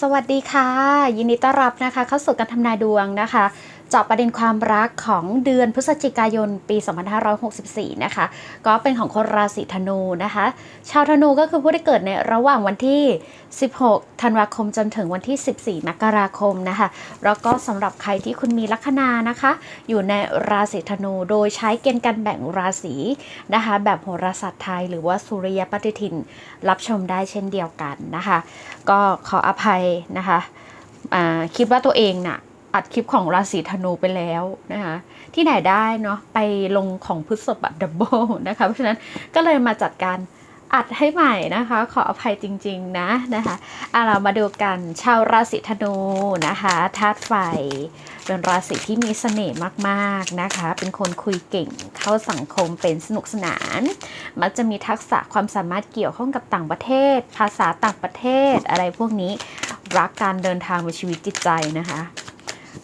สวัสดีค่ะ ยินดีต้อนรับนะคะ เข้าสู่การทำนายดวงนะคะ จาะประเด็นความรักของเดือนพฤศจิกายนปี 2564 นะคะ ก็เป็นของคนราศีธนูนะคะ ชาวธนูก็คือผู้ที่เกิดในระหว่างวันที่ 16 ธันวาคมจนถึงวันที่ 14 มกราคมนะคะ แล้วก็สำหรับใครที่คุณมีลัคนานะคะ อยู่ในราศีธนูโดยใช้เกณฑ์การแบ่งราศีนะคะ แบบโหราศาสตร์ไทย หรือว่าสุริยปฏิทินรับชมได้เช่นเดียวกันนะคะ ก็ขออภัยนะคะคิดว่าตัวเองน่ะ อัดคลิปของราศีธนูไปแล้วนะคะที่ไหนได้เนาะไปลงของพฤษภดับเบิลนะคะเพราะฉะนั้นก็เลยมาจัดการอัดให้ใหม่นะคะ ขออภัยจริง ๆ นะนะคะเอะเรามาดูกันชาวราศีธนูนะคะธาตุไฟเป็นราศีที่มีเสน่ห์มากๆนะคะ เป็นคนคุยเก่งเข้าสังคมเป็นสนุกสนาน มักจะมีทักษะความสามารถเกี่ยวข้องกับต่างประเทศ ภาษาต่างประเทศ อะไรพวกนี้รักการเดินทางในชีวิตจิตใจนะคะ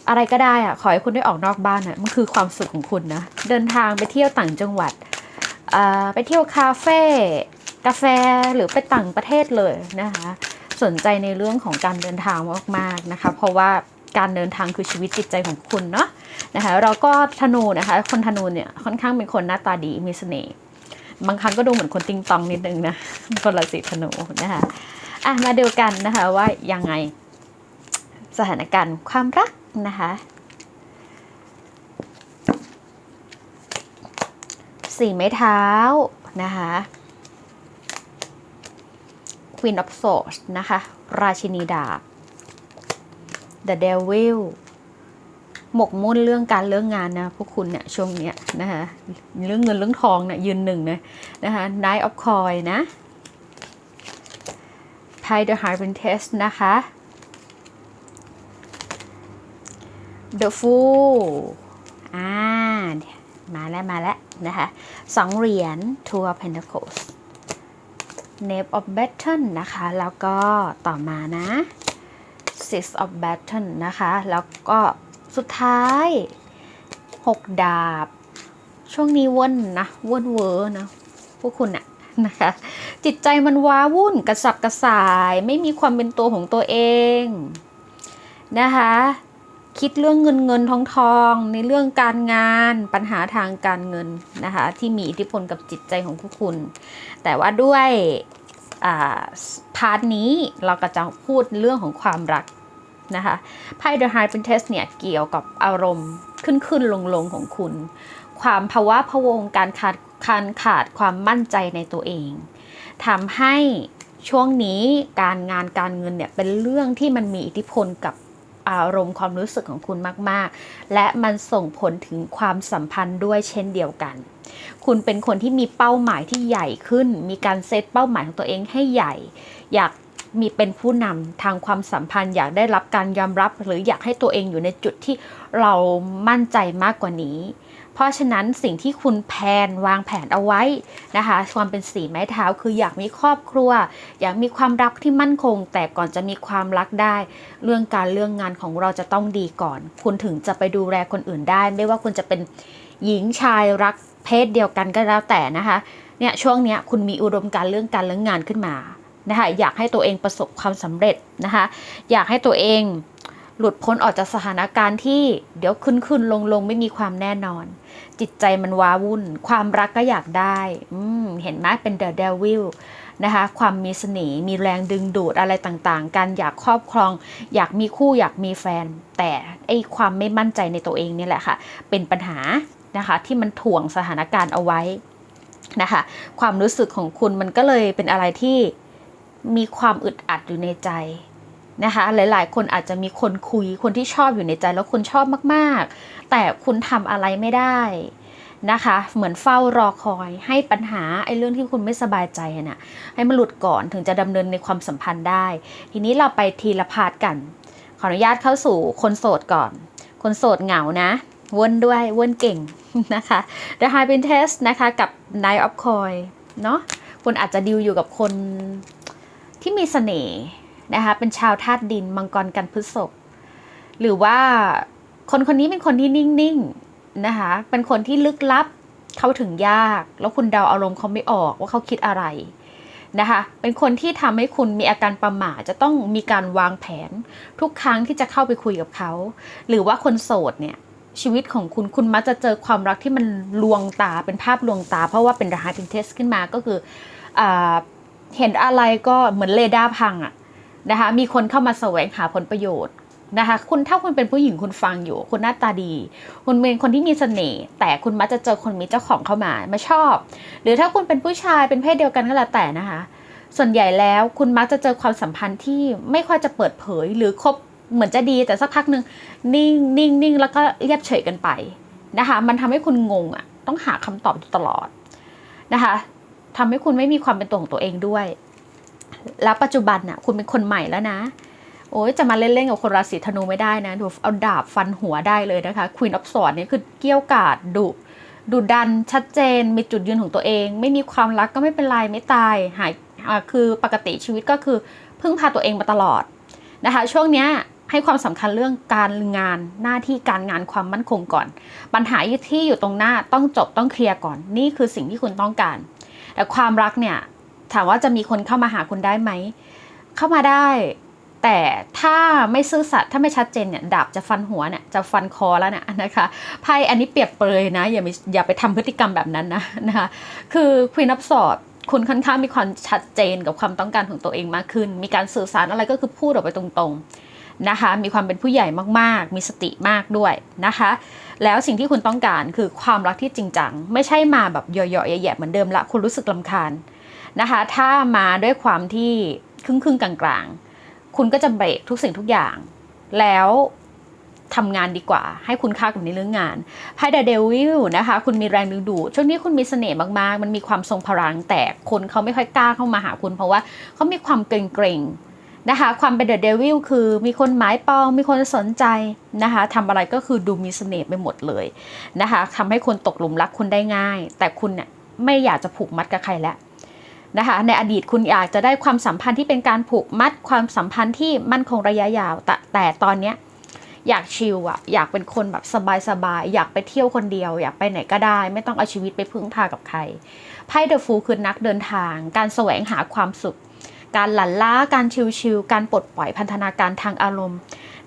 อะไรก็ได้อะขอให้คุณได้ออกนอกบ้านอะมันคือความสุขของคุณนะ เดินทางไปเที่ยวต่างจังหวัดอ่าไปเที่ยวคาเฟ่กาแฟหรือไปต่างประเทศเลยนะคะ สนใจในเรื่องของการเดินทางมากๆนะคะ เพราะว่าการเดินทางคือชีวิตจิตใจของคุณเนาะนะคะเราก็ธนูนะคะ คนธนูเนี่ยค่อนข้างเป็นคนหน้าตาดีมีเสน่ห์บางครั้งก็ดูเหมือนคนติงตองนิดนึงนะคนละสีธนูนะคะอะมาดูกันนะคะว่ายังไงสถานการณ์ความรัก นะคะ สี่ไม้เท้านะคะ Queen of Swords นะคะ ราชินีดาบ The Devil หมกมุ่นเรื่องการเรื่องงานนะ พวกคุณเนี่ยช่วงเนี้ยนะคะเรื่องเงินเรื่องทองเนี่ยยืนหนึ่งนะนะคะ Knight of Coin นะ p i The High Princess นะคะ The Fool อ่า มาแล้ว มาแล้ว นะคะสองเหรียญ Two of Pentacles Knave of Battle นะคะ แล้วก็ต่อมานะ Six of Battle นะคะ แล้วก็สุดท้าย 6 ดาบ ช่วงนี้ว่นนะว่นเวอร์นะพวกคุณอะนะคะ จิตใจมันว้าวุ่นกระสับกระส่าย ไม่มีความเป็นตัวของตัวเองนะคะ คิดเรื่องเงินเงินทองทองในเรื่องการงานปัญหาทางการเงินนะคะ ที่มีอิทธิพลกับจิตใจของพวกคุณ แต่ว่าด้วยพาร์ทนี้เราก็จะพูดเรื่องของความรักนะคะไพ่ The High Princess เนี่ยเกี่ยวกับอารมณ์ขึ้นขึ้นลงลงของคุณ ความภาวะพะวงการขาดการขาดความมั่นใจในตัวเองทำให้ช่วงนี้การงานการเงินเนี่ยเป็นเรื่องที่มันมีอิทธิพลกับ อารมณ์ความรู้สึกของคุณมาก ๆ และมันส่งผลถึงความสัมพันธ์ด้วยเช่นเดียวกัน คุณเป็นคนที่มีเป้าหมายที่ใหญ่ขึ้น มีการเซตเป้าหมายของตัวเองให้ใหญ่ อยากมีเป็นผู้นำทางความสัมพันธ์ อยากได้รับการยอมรับ หรืออยากให้ตัวเองอยู่ในจุดที่เรามั่นใจมากกว่านี้ ราะฉะนั้นสิ่งที่คุณแผนวางแผนเอาไว้นะคะ ความเป็นสีไม้เท้าคืออยากมีครอบครัว อยากมีความรักที่มั่นคง แต่ก่อนจะมีความรักได้ เรื่องการเรื่องงานของเราจะต้องดีก่อน คุณถึงจะไปดูแลคนอื่นได้ ไม่ว่าคุณจะเป็นหญิงชายรักเพศเดียวกันก็แล้วแต่นะคะเนี่ยช่วงเนี้ยคุณมีอุดมการเรื่องการเรื่องงานขึ้นมานะคะอยากให้ตัวเองประสบความสำเร็จนะคะ อยากให้ตัวเอง หลุดพ้นออกจากสถานการณ์ที่เดี๋ยวขึ้นขึ้นลงลงไม่มีความแน่นอน จิตใจมันว้าวุ่น ความรักก็อยากได้เห็นไหมเป็นเดอะเดวิลนะคะความมีเสน่ห์มีแรงดึงดูดอะไรต่างๆ การอยากครอบครอง อยากมีคู่อยากมีแฟน แต่ไอความไม่มั่นใจในตัวเองนี่แหละค่ะ เป็นปัญหานะคะที่มันถ่วงสถานการณ์เอาไว้นะคะความรู้สึกของคุณมันก็เลยเป็นอะไรที่มีความอึดอัดอยู่ในใจ นะคะ หลาย ๆ คนอาจจะมีคนคุยคนที่ชอบอยู่ในใจแล้วคุณชอบมาก ๆ แต่คุณทำอะไรไม่ได้นะคะ เหมือนเฝ้ารอคอยให้ปัญหาไอ้เรื่องที่คุณไม่สบายใจนะ่ะให้มันหลุดก่อนถึงจะดำเนินในความสัมพันธ์ได้ ทีนี้เราไปทีละพาร์ทกัน ขออนุญาตเข้าสู่คนโสดก่อน คนโสดเหงานะวนด้วยวนเก่งนะคะ The High Princess นะคะกับ Night of Coin เนาะคุณอาจจะดิวอยู่กับคนที่มีเสน่ห์ นะคะเป็นชาวธาตุดินมังกรกันพฤษภหรือว่าคนคนนี้เป็นคนที่นิ่งๆนะคะเป็นคนที่ลึกลับเข้าถึงยาก แล้วคุณเดาอารมณ์เขาไม่ออกว่าเขาคิดอะไรนะคะเป็นคนที่ทำให้คุณมีอาการประหม่าจะต้องมีการวางแผน ทุกครั้งที่จะเข้าไปคุยกับเขา หรือว่าคนโสดเนี่ยชีวิตของคุณคุณมักจะเจอความรักที่มันลวงตาเป็นภาพลวงตา เพราะว่าเป็นรหัสเป็นเทสขึ้นมาก็คืออาเห็นอะไรก็เหมือนเรดาร์พังอะ นะคะมีคนเข้ามาแสวงหาผลประโยชน์นะคะคุณถ้าคุณเป็นผู้หญิงคุณฟังอยู่ คุณหน้าตาดี คุณเป็นคนที่มีเสน่ห์แต่คุณมักจะเจอคนมีเจ้าของเข้ามามาชอบ หรือถ้าคุณเป็นผู้ชายเป็นเพศเดียวกันก็แล้วแต่นะคะ ส่วนใหญ่แล้วคุณมักจะเจอความสัมพันธ์ที่ไม่ค่อยจะเปิดเผย หรือคบเหมือนจะดีแต่สักพักหนึ่งนิ่งนิ่งนิ่งแล้วก็เรียบเฉยกันไปนะคะมันทำให้คุณงงอะต้องหาคำตอบตลอดนะคะทำให้คุณไม่มีความเป็นตัวของตัวเองด้วย แล้วปัจจุบันน่ะคุณเป็นคนใหม่แล้วนะ โอ้ยจะมาเล่นๆกับคนราศีธนูไม่ได้นะดูเอาดาบฟันหัวได้เลยนะคะ Queen of Swords เนี่คือเกี้ยวกาดดุดุดันชัดเจนมีจุดยืนของตัวเอง ไม่มีความรักก็ไม่เป็นไรไม่ตายหายคือปกติชีวิตก็คือพึ่งพาตัวเองมาตลอดนะคะ ช่วงเนี้ยให้ความสำคัญเรื่องการงานหน้าที่การงานความมั่นคงก่อน ปัญหาที่อยู่ตรงหน้าต้องจบต้องเคลียร์ก่อน นี่คือสิ่งที่คุณต้องการ แต่ความรักเนี่ย ถามว่าจะมีคนเข้ามาหาคุณได้ไหม เข้ามาได้ แต่ถ้าไม่ซื่อสัตย์ถ้าไม่ชัดเจนเนี่ยดาบจะฟันหัวเนี่ยจะฟันคอแล้วเนี่ยนะคะไพ่อันนี้เปรียบเปรยนะ อย่ามีอย่าไปทำพฤติกรรมแบบนั้นนะนะคะคือ Queen of Swords คุณค่อนข้างมีความชัดเจนกับความต้องการของตัวเองมากขึ้น มีการสื่อสารอะไรก็คือพูดออกไปตรงๆนะคะ มีความเป็นผู้ใหญ่มากๆ มีสติมากด้วยนะคะ แล้วสิ่งที่คุณต้องการคือความรักที่จริงจัง ไม่ใช่มาแบบเหยๆแย่ๆเหมือนเดิมละ คุณรู้สึกลำคาญ นะคะ ถ้ามาด้วยความที่ครึ่งๆกลางๆ คุณก็จะเบรกทุกสิ่งทุกอย่าง แล้วทำงานดีกว่า ให้คุณค่ากับในเรื่องงานไพ่เดอะเดวิลนะคะ คุณมีแรงดึงดูดช่วงนี้คุณมีเสน่ห์มากๆ มันมีความทรงพลังแต่คนเขาไม่ค่อยกล้าเข้ามาหาคุณเพราะว่าเขามีความเกรงๆนะคะ ความเป็นเดอะเดวิลคือมีคนหมายปองมีคนสนใจนะคะทำอะไรก็คือดูมีเสน่ห์ไปหมดเลยนะคะทำให้คนตกหลุมรักคุณได้ง่าย แต่คุณเนี่ยไม่อยากจะผูกมัดกับใครแล้ว นะคะในอดีตคุณอยากจะได้ความสัมพันธ์ที่เป็นการผูกมัดความสัมพันธ์ที่มั่นคงระยะยาวแต่แต่ตอนเนี้ยอยากชิลอะอยากเป็นคนแบบสบายๆอยากไปเที่ยวคนเดียว อยากไปไหนก็ได้ ไม่ต้องเอาชีวิตไปพึ่งพากับใครไพ่เดอะฟูคือนักเดินทาง การแสวงหาความสุข การหลั่นล้าการชิลๆการปลดปล่อยพันธนาการทางอารมณ์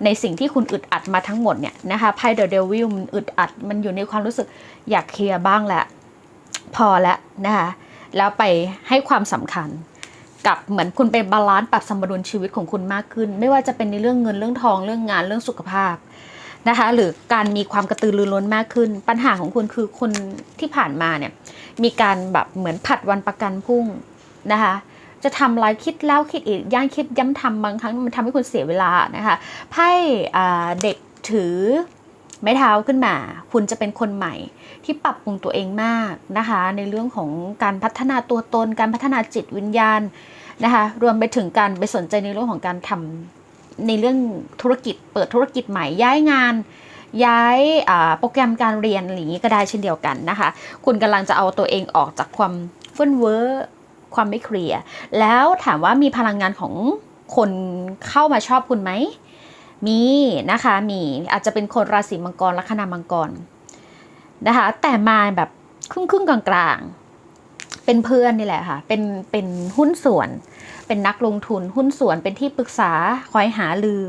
ในสิ่งที่คุณอึดอัดมาทั้งหมดเนี่ยนะคะไพ่เดอะเดวิลมันอึดอัดมันอยู่ในความรู้สึกอยากเคลียร์บ้างแหละพอแล้วนะคะ แล้วไปให้ความสำคัญ กับเหมือนคุณไปบาลานซ์ปรับสมดุลชีวิตของคุณมากขึ้น ไม่ว่าจะเป็นในเรื่องเงินเรื่องทองเรื่องงานเรื่องสุขภาพนะคะหรือการมีความกระตือรือร้นมากขึ้น ปัญหาของคุณคือคนที่ผ่านมาเนี่ยมีการแบบเหมือนผัดวันประกันพรุ่งนะคะจะทำอะไรคิดแล้วคิดอีกย่างคิดย้ำทำบางครั้งมันทำให้คุณเสียเวลานะคะไพ่เด็กถือ ไม้เท้าขึ้นมา คุณจะเป็นคนใหม่ที่ปรับปรุงตัวเองมากนะคะ ในเรื่องของการพัฒนาตัวตน การพัฒนาจิตวิญญาณนะคะรวมไปถึงการไปสนใจในเรื่องของการทำในเรื่องธุรกิจเปิดธุรกิจใหม่ย้ายงาน ย้ายโปรแกรมการเรียนอะไรอย่างนี้ก็ได้เช่นเดียวกันนะคะ คุณกำลังจะเอาตัวเองออกจากความเฟื่อนเว้อความไม่เคลียร์แล้วถามว่ามีพลังงานของคนเข้ามาชอบคุณไหม มีนะคะมีอาจจะเป็นคนราศีมังกรลัคนามังกรนะคะแต่มาแบบครึ่งครึ่งกลางๆเป็นเพื่อนนี่แหละค่ะ เป็นเป็นหุ้นส่วน เป็นนักลงทุนหุ้นส่วนเป็นที่ปรึกษาคอยหาลือ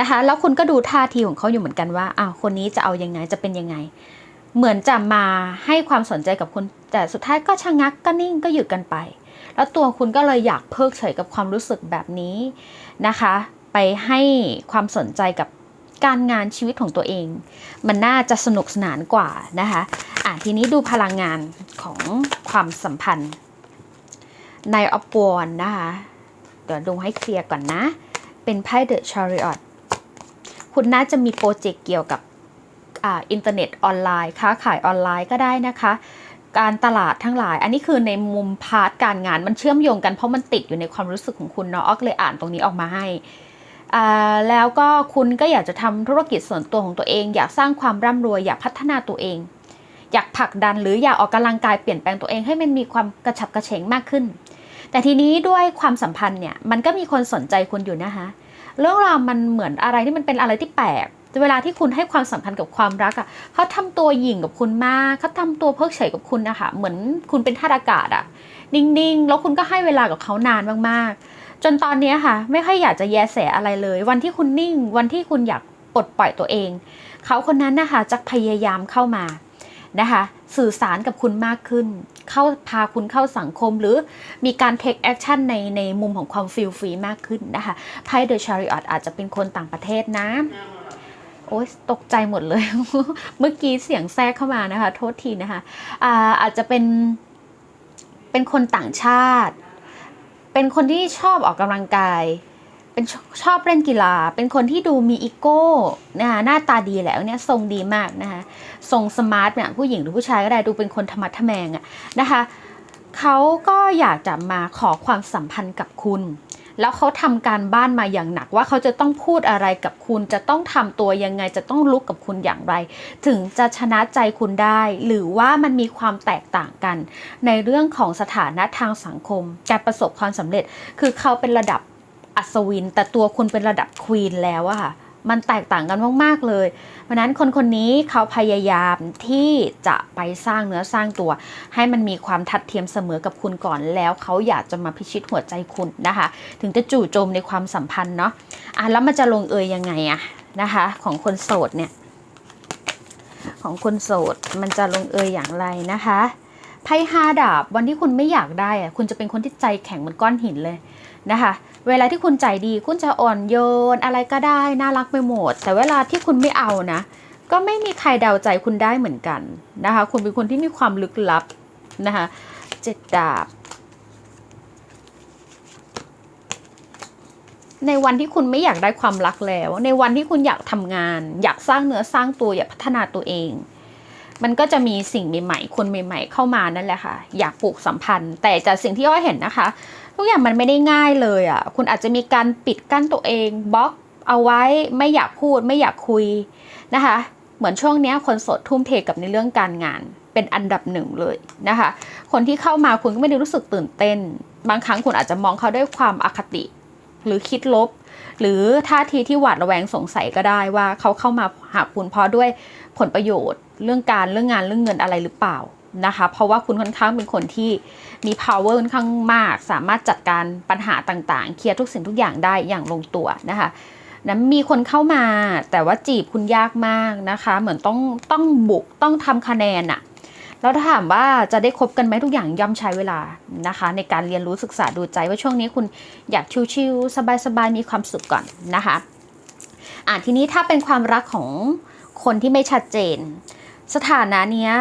นะคะ แล้วคุณก็ดูท่าทีของเขาอยู่เหมือนกันว่าอ้าวคนนี้จะเอายังไงจะเป็นยังไง เหมือนจะมาให้ความสนใจกับคุณแต่สุดท้ายก็ชะงักก็นิ่งก็หยุดกันไป แล้วตัวคุณก็เลยอยากเพิกเฉยกับความรู้สึกแบบนี้นะคะ ไปให้ความสนใจกับการงานชีวิตของตัวเอง มันน่าจะสนุกสนานกว่านะคะอะทีนี้ดูพลังงานของความสัมพันธ์ในออฟวอนนะคะ เดี๋ยวดูให้เคลียร์ก่อนนะ เป็นไพ่เดอะชาริออตคุณน่าจะมีโปรเจกต์เกี่ยวกับอ่าอินเทอร์เน็ตออนไลน์ค้าขายออนไลน์ก็ได้นะคะ การตลาดทั้งหลาย อันนี้คือในมุมพาร์ทการงานมันเชื่อมโยงกันเพราะมันติดอยู่ในความรู้สึกของคุณเนาะออกเลยอ่านตรงนี้ออกมาให้ แล้วก็คุณก็อยากจะทำธุรกิจส่วนตัวของตัวเอง อยากสร้างความร่ำรวย อยากพัฒนาตัวเอง อยากผลักดันหรืออยากออกกำลังกายเปลี่ยนแปลงตัวเองให้มันมีความกระฉับกระเฉงมากขึ้น แต่ทีนี้ด้วยความสัมพันธ์เนี่ยมันก็มีคนสนใจคุณอยู่นะคะเรื่องราวมันเหมือนอะไรที่มันเป็นอะไรที่แปลกเวลาที่คุณให้ความสำคัญกับความรักอะ่ะเขาทำตัวหยิ่งกับคุณมากเขาทำตัวเพิกเฉยกับคุณนะคะเหมือนคุณเป็นธาตุอากาศอะ่ะ นิ่งๆ แล้วคุณก็ให้เวลากับเขานานมากๆ จนตอนนี้ค่ะ ไม่ค่อยอยากจะแยแสอะไรเลย วันที่คุณนิ่ง วันที่คุณอยากปลดปล่อยตัวเอง เขาคนนั้นนะคะจะพยายามเข้ามานะคะสื่อสารกับคุณมากขึ้น เข้าพาคุณเข้าสังคมหรือมีการ take action ในในมุมของความฟิลฟรีมากขึ้นนะคะไพ่ The Chariot อาจจะเป็นคนต่างประเทศนะ โอ๊ยตกใจหมดเลย เมื่อกี้เสียงแทรกเข้ามานะคะ โทษทีนะคะอาอาจจะเป็นเป็นคนต่างชาติ เป็นคนที่ชอบออกกำลังกาย เป็นชอบเล่นกีฬา เป็นคนที่ดูมีอีโก้นะคะหน้าตาดีแล้วเนี่ยทรงดีมากนะคะทรงสมาร์ทเนี่ยผู้หญิงหรือผู้ชายก็ได้ดูเป็นคนธรรมะทแมงอะนะคะเขาก็อยากจะมาขอความสัมพันธ์กับคุณ แล้วเขาทำการบ้านมาอย่างหนักว่าเขาจะต้องพูดอะไรกับคุณจะต้องทำตัวยังไงจะต้องลุกกับคุณอย่างไร ถึงจะชนะใจคุณได้ หรือว่ามันมีความแตกต่างกัน ในเรื่องของสถานะทางสังคม การประสบความสำเร็จคือเขาเป็นระดับอัศวิน แต่ตัวคุณเป็นระดับควีนแล้วอะค่ะ มันแตกต่างกันมากๆเลย เพราะนั้นคนคนนี้เขาพยายามที่จะไปสร้างเนื้อสร้างตัว ให้มันมีความทัดเทียมเสมอกับคุณก่อนแล้วเขาอยากจะมาพิชิตหัวใจคุณนะคะ ถึงจะจู่โจมในความสัมพันธ์เนาะอะแล้วมันจะลงเอยยังไงอะนะคะ ของคนโสดเนี่ย ของคนโสดมันจะลงเอยอย่างไรนะคะ ไพ่ห้าดาบวันที่คุณไม่อยากได้อะคุณจะเป็นคนที่ใจแข็งเหมือนก้อนหินเลยนะคะ เวลาที่คุณใจดีคุณจะอ่อนโยน อะไรก็ได้น่ารักไปหมด แต่เวลาที่คุณไม่เอานะ ก็ไม่มีใครเดาใจคุณได้เหมือนกันนะคะ คุณเป็นคนที่มีความลึกลับนะคะเจ็ดดาบ ในวันที่คุณไม่อยากได้ความรักแล้ว ในวันที่คุณอยากทำงาน อยากสร้างเนื้อสร้างตัวอยากพัฒนาตัวเอง มันก็จะมีสิ่งใหม่ๆ คนใหม่ ๆ เข้ามานั่นแหละค่ะ อยากปลูกสัมพันธ์ แต่จากสิ่งที่อ้อยเห็นนะคะ ทุกอย่างมันไม่ได้ง่ายเลยอะ คุณอาจจะมีการปิดกั้นตัวเองบล็อกเอาไว้ไม่อยากพูดไม่อยากคุยนะคะ เหมือนช่วงนี้คนโสดทุ่มเทกับในเรื่องการงาน เป็นอันดับหนึ่งเลยนะคะ คนที่เข้ามาคุณก็ไม่ได้รู้สึกตื่นเต้น บางครั้งคุณอาจจะมองเขาด้วยความอคติ หรือคิดลบ หรือท่าทีที่หวาดระแวงสงสัยก็ได้ว่าเขาเข้ามาหาคุณเพราะด้วยผลประโยชน์ เรื่องการเรื่องงานเรื่องเงินอะไรหรือเปล่านะคะ เพราะว่าคุณค่อนข้างเป็นคนที่มี power ค่อนข้างมาก สามารถจัดการปัญหาต่างๆ เคลียร์ทุกสิ่งทุกอย่างได้อย่างลงตัวนะคะนั้นมีคนเข้ามาแต่ว่าจีบคุณยากมากนะคะ เหมือนต้องต้องบุกต้องทำคะแนนอะ แล้วถ้าถามว่าจะได้คบกันไหมทุกอย่างย่อมใช้เวลานะคะ ในการเรียนรู้ศึกษาดูใจว่าช่วงนี้คุณอยากชิวๆสบายๆมีความสุขก่อนนะคะอะทีนี้ถ้าเป็นความรักของคนที่ไม่ชัดเจน สถานะเนี้ย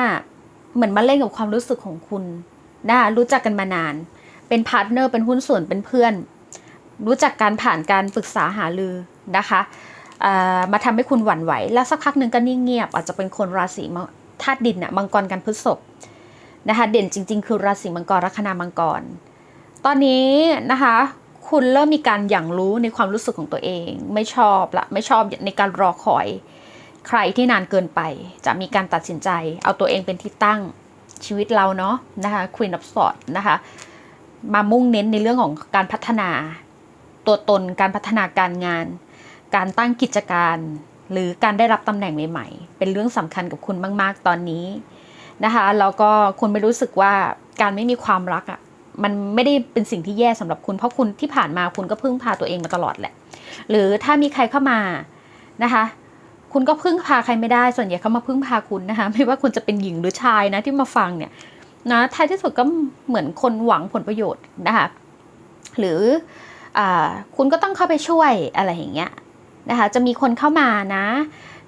เหมือนมาเล่นกับความรู้สึกของคุณนะรู้จักกันมานาน เป็นพาร์ทเนอร์เป็นหุ้นส่วนเป็นเพื่อน รู้จักการผ่านการปรึกษาหารือนะคะอ่ามาทำให้คุณหวั่นไหว แล้วสักพักหนึ่งก็นิ่งเงียบ อาจจะเป็นคนราศีม ธาตุดินน่ะมังกรกันพฤษภนะคะเด่นจริง ๆ คือราศีมังกรลัคนามังกร ตอนนี้นะคะคุณเริ่มมีการอย่างรู้ในความรู้สึกของตัวเอง ไม่ชอบละไม่ชอบในการรอคอย ใครที่นานเกินไป จะมีการตัดสินใจ เอาตัวเองเป็นที่ตั้งชีวิตเราเนาะนะคะ Queen of Swords นะคะมามุ่งเน้นในเรื่องของการพัฒนา ตัวตนการพัฒนาการงาน การตั้งกิจการ หรือการได้รับตำแหน่งใหม่ๆ เป็นเรื่องสำคัญกับคุณมาก ๆ ตอนนี้นะคะแล้วก็คุณไม่รู้สึกว่าการไม่มีความรักอะ่ะมันไม่ได้เป็นสิ่งที่แย่สำหรับคุณเพราะคุณที่ผ่านมาคุณก็พึ่งพาตัวเองมาตลอดแหละ หรือถ้ามีใครเข้ามานะคะ คุณก็พึ่งพาใครไม่ได้ส่วนใหญ่เขามาพึ่งพาคุณนะคะไม่ว่าคุณจะเป็นหญิงหรือชายนะที่มาฟังเนี่ยนะท้ายที่สุดก็เหมือนคนหวังผลประโยชน์นะคะหรืออคุณก็ต้องเข้าไปช่วยอะไรอย่างเงี้ย นะคะจะมีคนเข้ามานะ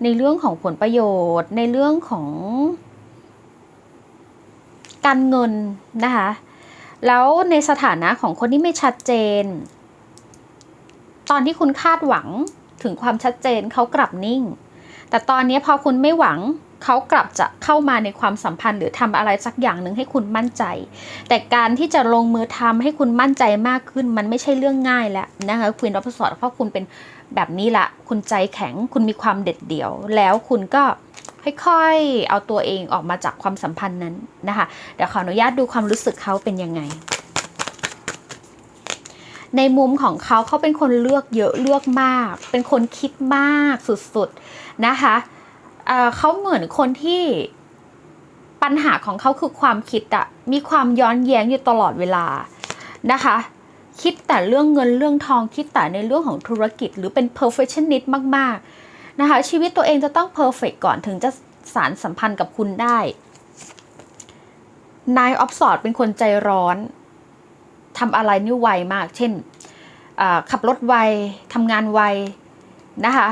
ในเรื่องของผลประโยชน์ ในเรื่องของ การเงินนะคะแล้วในสถานะของคนที่ไม่ชัดเจน ตอนที่คุณคาดหวังถึงความชัดเจนเขากลับนิ่ง แต่ตอนนี้พอคุณไม่หวังเขากลับจะเข้ามาในความสัมพันธ์ หรือทำอะไรสักอย่างหนึ่งให้คุณมั่นใจ แต่การที่จะลงมือทำให้คุณมั่นใจมากขึ้น มันไม่ใช่เรื่องง่ายแล้วนะคะควีนออฟสอดเพราะคุณเป็น แบบนี้ละคุณใจแข็งคุณมีความเด็ดเดี่ยว แล้วคุณก็ค่อยๆเอาตัวเองออกมาจากความสัมพันธ์นั้นนะคะเดี๋ยวขออนุญาตดูความรู้สึกเขาเป็นยังไง ในมุมของเขาเขาเป็นคนเลือกเยอะเลือกมาก เป็นคนคิดมากสุดๆนะคะเเขาเหมือนคนที่ปัญหาของเขาคือความคิดอะมีความย้อนแย้งอยู่ตลอดเวลานะคะ คิดแต่เรื่องเงินเรื่องทองคิดแต่ในเรื่องของธุรกิจ หรือเป็น perfectionist มาก ๆ นะคะ ชีวิตตัวเองจะต้อง perfect ก่อนถึงจะสารสัมพันธ์กับคุณได้นายออฟสอดเป็นคนใจร้อนทำอะไรนี่ไวมาก เช่นขับรถไวทำงานไวนะคะ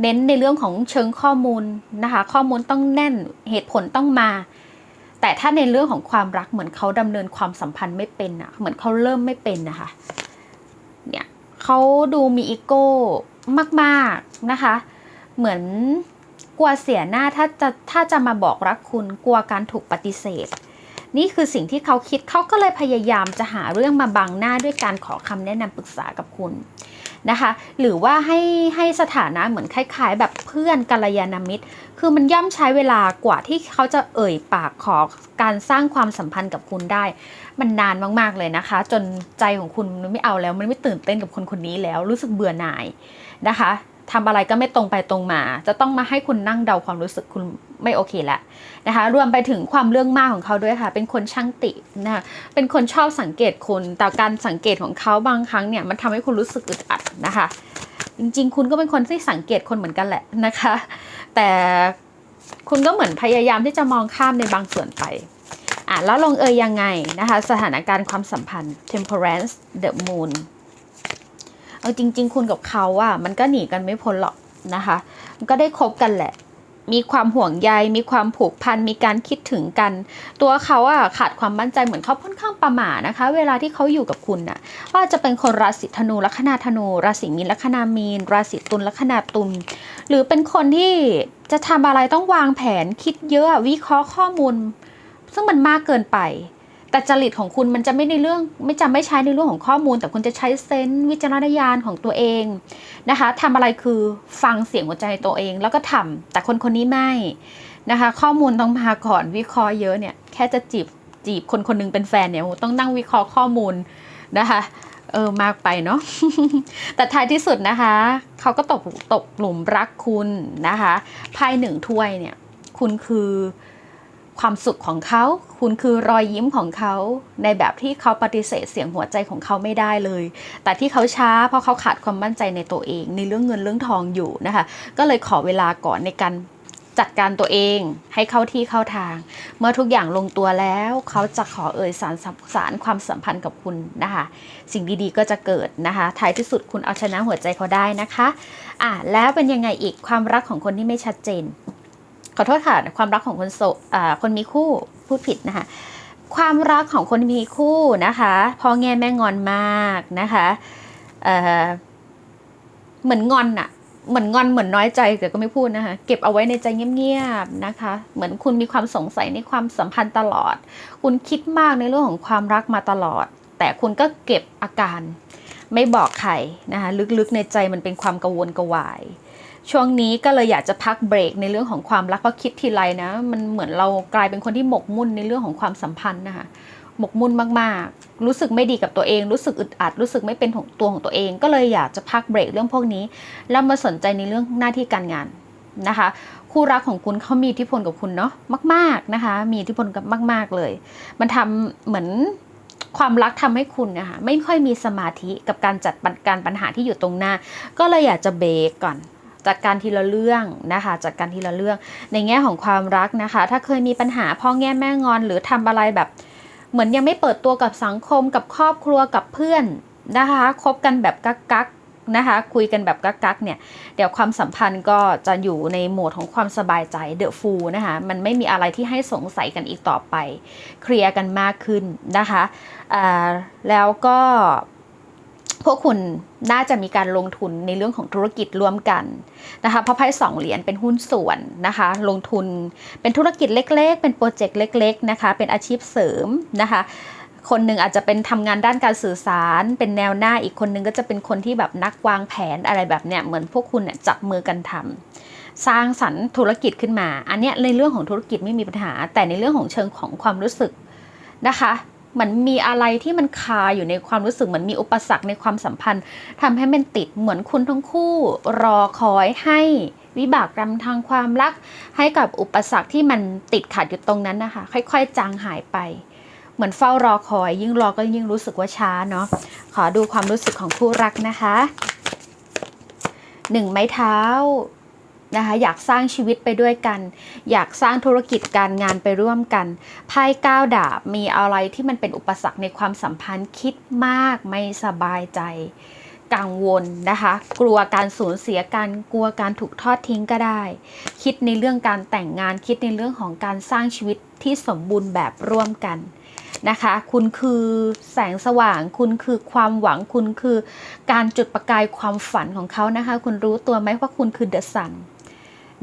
เน้นในเรื่องของเชิงข้อมูลนะคะ ข้อมูลต้องแน่นเหตุผลต้องมา แต่ถ้าในเรื่องของความรักเหมือนเขาดำเนินความสัมพันธ์ไม่เป็นอะเหมือนเขาเริ่มไม่เป็นนะคะ เนี่ยเขาดูมีอีโก้มากๆนะคะ เหมือนกลัวเสียหน้าถ้าจะถ้าจะมาบอกรักคุณกลัวการถูกปฏิเสธ นี่คือสิ่งที่เขาคิดเขาก็เลยพยายามจะหาเรื่องมาบังหน้าด้วยการขอคำแนะนำปรึกษากับคุณ นะคะ หรือว่าให้ให้สถานะเหมือนคล้าย ๆ แบบเพื่อนกัลยาณมิตร คือมันย่อมใช้เวลากว่าที่เขาจะเอ่ยปากขอการสร้างความสัมพันธ์กับคุณได้ มันนานมากๆเลยนะคะ จนใจของคุณมันไม่เอาแล้วมันไม่ตื่นเต้นกับคนคนนี้แล้วรู้สึกเบื่อหน่ายนะคะ ทำอะไรก็ไม่ตรงไปตรงมา จะต้องมาให้คุณนั่งเดาความรู้สึกคุณไม่โอเคแล้วนะคะ รวมไปถึงความเรื่องมากของเขาด้วยค่ะ เป็นคนช่างตินะคะเป็นคนชอบสังเกตคุณแต่การสังเกตของเขาบางครั้งเนี่ยมันทำให้คุณรู้สึกอึดอัดนะคะ จริงๆ คุณก็เป็นคนที่สังเกตคนเหมือนกันแหละนะคะ แต่คุณก็เหมือนพยายามที่จะมองข้ามในบางส่วนไปอะแล้วลงเอยยังไงนะคะ สถานการณ์ความสัมพันธ์ temperance the moon เอาจริง ๆ คุณกับเขาอะมันก็หนีกันไม่พ้นหรอกนะคะ มันก็ได้คบกันแหละ มีความห่วงใย มีความผูกพัน มีการคิดถึงกัน ตัวเขาอะขาดความมั่นใจเหมือนเขาค่อนข้างประหม่านะคะ เวลาที่เขาอยู่กับคุณอะว่าจะเป็นคนราศีธนูลัคนาธนู ราศีมีนลัคนามีน ราศีตุลลัคนาตุล หรือเป็นคนที่จะทำอะไรต้องวางแผนคิดเยอะวิเคราะห์ข้อมูล ซึ่งมันมากเกินไป แต่จริตของคุณมันจะไม่ในเรื่อง ไม่จะไม่ใช้ในเรื่องของข้อมูล แต่คุณจะใช้เซนส์วิจารณญาณของตัวเองนะคะทำอะไรคือฟังเสียงหัวใจตัวเองแล้วก็ทำแต่คนคนนี้ไม่นะคะ ข้อมูลต้องมาก่อนวิเคราะห์เยอะเนี่ยแค่จะจีบจีบคนคนหนึงเป็นแฟนเนี่ยต้องนั่งวิเคราะห์ข้อมูลนะคะเออมากไปเนาะแต่ท้ายที่สุดนะคะ เขาก็ตกตกหลุมรักคุณนะคะไพ่หนึ่งถ้วยเนี่ย คุณคือ ความสุขของเขา คุณคือรอยยิ้มของเขา ในแบบที่เขาปฏิเสธเสียงหัวใจของเขาไม่ได้เลย แต่ที่เขาช้าเพราะเขาขาดความมั่นใจในตัวเอง ในเรื่องเงินเรื่องทองอยู่นะคะ ก็เลยขอเวลาก่อนในการจัดการตัวเองให้เข้าที่เข้าทาง เมื่อทุกอย่างลงตัวแล้ว เขาจะขอเอ่ยสารสารความสัมพันธ์กับคุณนะคะ สิ่งดีๆก็จะเกิดนะคะท้ายที่สุดคุณเอาชนะหัวใจเขาได้นะคะอะแล้วเป็นยังไงอีกความรักของคนที่ไม่ชัดเจน ขอโทษค่ะ ความรักของคนโสดคนมีคู่พูดผิดนะคะ ความรักของคนมีคู่นะคะพ่อแง่แม่งอนมากนะคะเอ่อเหมือนงอนอะเหมือนงอนเหมือนน้อยใจแต่ก็ไม่พูดนะคะ เก็บเอาไว้ในใจเงียบๆนะคะ เหมือนคุณมีความสงสัยในความสัมพันธ์ตลอด คุณคิดมากในเรื่องของความรักมาตลอด แต่คุณก็เก็บอาการ ไม่บอกใครนะคะ ลึกๆในใจมันเป็นความกังวลกวาย ช่วงนี้ก็เลยอยากจะพักเบรกในเรื่องของความรักเพราะคิดทีไรนะ มันเหมือนเรากลายเป็นคนที่หมกมุ่นในเรื่องของความสัมพันธ์นะคะหมกมุ่นมากๆ รู้สึกไม่ดีกับตัวเอง รู้สึกอึดอัด รู้สึกไม่เป็นของตัวของตัวเอง ก็เลยอยากจะพักเบรกเรื่องพวกนี้ แล้วมาสนใจในเรื่องหน้าที่การงานนะคะ คู่รักของคุณเขามีอิทธิพลกับคุณเนาะมาก ๆนะคะ มีอิทธิพลกับมาก ๆเลย มันทำเหมือนความรักทำให้คุณนะคะไม่ค่อยมีสมาธิกับการจัดการปัญหาที่อยู่ตรงหน้า ก็เลยอยากจะเบรกก่อน จัดการทีละเรื่องนะคะจัดการทีละเรื่อง ในแง่ของความรักนะคะ ถ้าเคยมีปัญหาพ่อแง่แม่งอน หรือทำอะไรแบบเหมือนยังไม่เปิดตัวกับสังคมกับครอบครัวกับเพื่อนนะคะคบกันแบบกักกักๆนะคะคุยกันแบบกักกักๆเนี่ยเดี๋ยวความสัมพันธ์ก็จะอยู่ในโหมดของความสบายใจเดอะฟูนะคะมันไม่มีอะไรที่ให้สงสัยกันอีกต่อไป เคลียร์กันมากขึ้นนะคะแล้วก็ พวกคุณน่าจะมีการลงทุนในเรื่องของธุรกิจร่วมกันนะคะเพราะไพ่สองเหรียญเป็นหุ้นส่วนนะคะ ลงทุนเป็นธุรกิจเล็ก ๆ เป็นโปรเจกต์เล็ก ๆ นะคะ เป็นอาชีพเสริมนะคะคนหนึ่งอาจจะเป็นทำงานด้านการสื่อสาร เป็นแนวหน้าอีกคนหนึ่งก็จะเป็นคนที่แบบนักวางแผนอะไรแบบเนี้ยเหมือนพวกคุณเนี่ยจับมือกันทำสร้างสรรค์ธุรกิจขึ้นมา อันเนี้ยในเรื่องของธุรกิจไม่มีปัญหา แต่ในเรื่องของเชิงของความรู้สึกนะคะ เหมือนมีอะไรที่มันคาอยู่ในความรู้สึกเหมือนมีอุปสรรคในความสัมพันธ์ทำให้มันติดเหมือนคุณทั้งคู่ รอคอยให้วิบากกรรมทางความรัก ให้กับอุปสรรคที่มันติดขัดอยู่ตรงนั้นนะคะ ค่อยๆ จางหายไป เหมือนเฝ้ารอคอย ยิ่งรอก็ยิ่งรู้สึกว่าช้าเนาะขอดูความรู้สึกของคู่รักนะคะหนึ่งไม้เท้า นะคะอยากสร้างชีวิตไปด้วยกัน อยากสร้างธุรกิจการงานไปร่วมกันไพ่ก้าวดาบมีอะไรที่มันเป็นอุปสรรคในความสัมพันธ์คิดมากไม่สบายใจ กังวลนะคะ กลัวการสูญเสียการกลัวการถูกทอดทิ้งก็ได้ คิดในเรื่องการแต่งงานคิดในเรื่องของการสร้างชีวิตที่สมบูรณ์แบบร่วมกันนะคะ คุณคือแสงสว่าง คุณคือความหวัง คุณคือการจุดประกายความฝันของเขานะคะ คุณรู้ตัวไหมว่าคุณคือเดอะซัน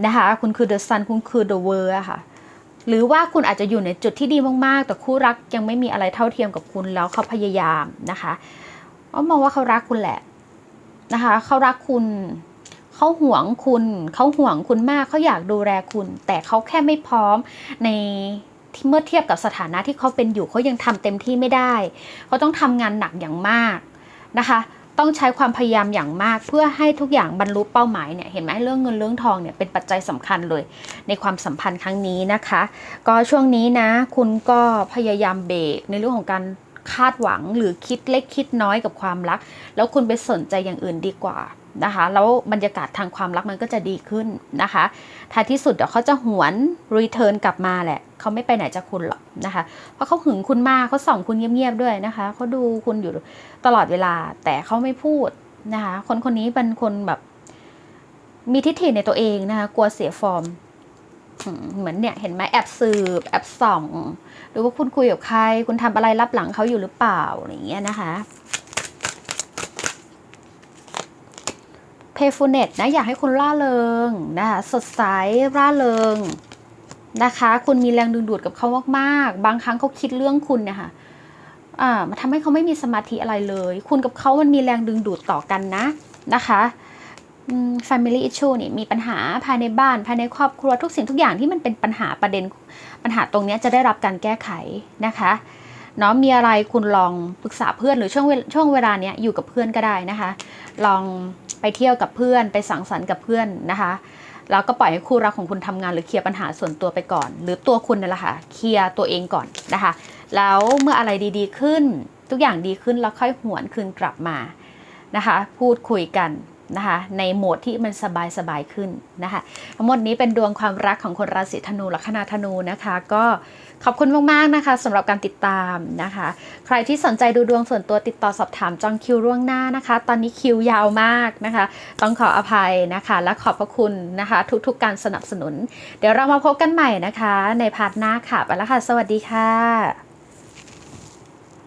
นะคะคุณคือเดอะซันคุณคือเดอะเวิร์อะค่ะ หรือว่าคุณอาจจะอยู่ในจุดที่ดีมากๆ แต่คู่รักยังไม่มีอะไรเท่าเทียมกับคุณแล้วเขาพยายามนะคะก็มองว่าเขารักคุณแหละนะคะเขารักคุณเขาห่วงคุณเขาห่วงคุณมากเขาอยากดูแลคุณ แต่เขาแค่ไม่พร้อมในที่เมื่อเทียบกับสถานะที่เขาเป็นอยู่เขายังทำเต็มที่ไม่ได้เขาต้องทำงานหนักอย่างมากนะคะ ต้องใช้ความพยายามอย่างมาก เพื่อให้ทุกอย่างบรรลุเป้าหมายเนี่ยเห็นไหมเรื่องเงินเรื่องทองเนี่ยเป็นปัจจัยสำคัญเลย ในความสัมพันธ์ครั้งนี้นะคะ ก็ช่วงนี้นะ คุณก็พยายามเบรกในเรื่องของการคาดหวังหรือคิดเล็กคิดน้อยกับความรัก แล้วคุณไปสนใจอย่างอื่นดีกว่า นะคะแล้วบรรยากาศทางความรักมันก็จะดีขึ้นนะคะท้ายที่สุดเดี๋ยวเขาจะหวนรีเทิร์นกลับมาแหละเขาไม่ไปไหนจากคุณหรอกนะคะ เพราะเขาหึงคุณมากเขาส่องคุณเงียบๆด้วยนะคะเขาดูคุณอยู่ตลอดเวลาแต่เขาไม่พูดนะคะคนคนนี้เป็นคนแบบ มีทิฏฐิในตัวเองนะคะกลัวเสียฟอร์มเหมือนเนี่ยเห็นไหมแอบสืบแอบส่องหรือว่าคุณคุยกับใคร คุณทำอะไรรับหลังเขาอยู่หรือเปล่าอะไรอย่างเงี้ยนะคะ playfulness นะอยากให้คุณร่าเริงนะคะสดใสร่าเริงนะคะ คุณมีแรงดึงดูดกับเขามากๆ บางครั้งเขาคิดเรื่องคุณเนี่ยค่ะอ่ามันทำให้เขาไม่มีสมาธิอะไรเลย คุณกับเขามันมีแรงดึงดูดต่อกันนะนะคะอืม family issue นี่มีปัญหาภายในบ้านภายในครอบครัวทุกสิ่งทุกอย่างที่มันเป็นปัญหาประเด็นปัญหาตรงนี้จะได้รับการแก้ไขนะคะ เนาะมีอะไรคุณลองปรึกษาเพื่อนหรือช่วงช่วงเวลาเนี้ยอยู่กับเพื่อนก็ได้นะคะ ลองไปเที่ยวกับเพื่อนไปสังสรรค์กับเพื่อนนะคะแล้วก็ปล่อยให้คู่รักของคุณทำงานหรือเคลียร์ปัญหาส่วนตัวไปก่อน หรือตัวคุณนั่นแหละค่ะเคลียร์ตัวเองก่อนนะคะ แล้วเมื่ออะไรดีๆขึ้น ทุกอย่างดีขึ้นแล้วค่อยหวนคืนกลับมานะคะ พูดคุยกัน นะคะในโหมดที่มันสบายๆขึ้นนะคะทั้งหมดนี้เป็นดวงความรักของคนราศีธนูลัคนาธนูนะคะ ก็ขอบคุณมากๆนะคะสำหรับการติดตามนะคะ ใครที่สนใจดูดวงส่วนตัวติดต่อสอบถามจองคิวล่วงหน้านะคะ ตอนนี้คิวยาวมากนะคะ ต้องขออภัยนะคะ และขอบพระคุณนะคะ ทุกๆการสนับสนุน เดี๋ยวเรามาพบกันใหม่นะคะ ในพาร์ทหน้าค่ะไปแล้วค่ะ สวัสดีค่ะ